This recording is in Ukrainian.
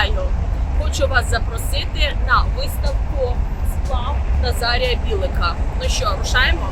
Вітаю! Хочу вас запросити на виставку сплав Назарія Білика. Ну що, рушаємо?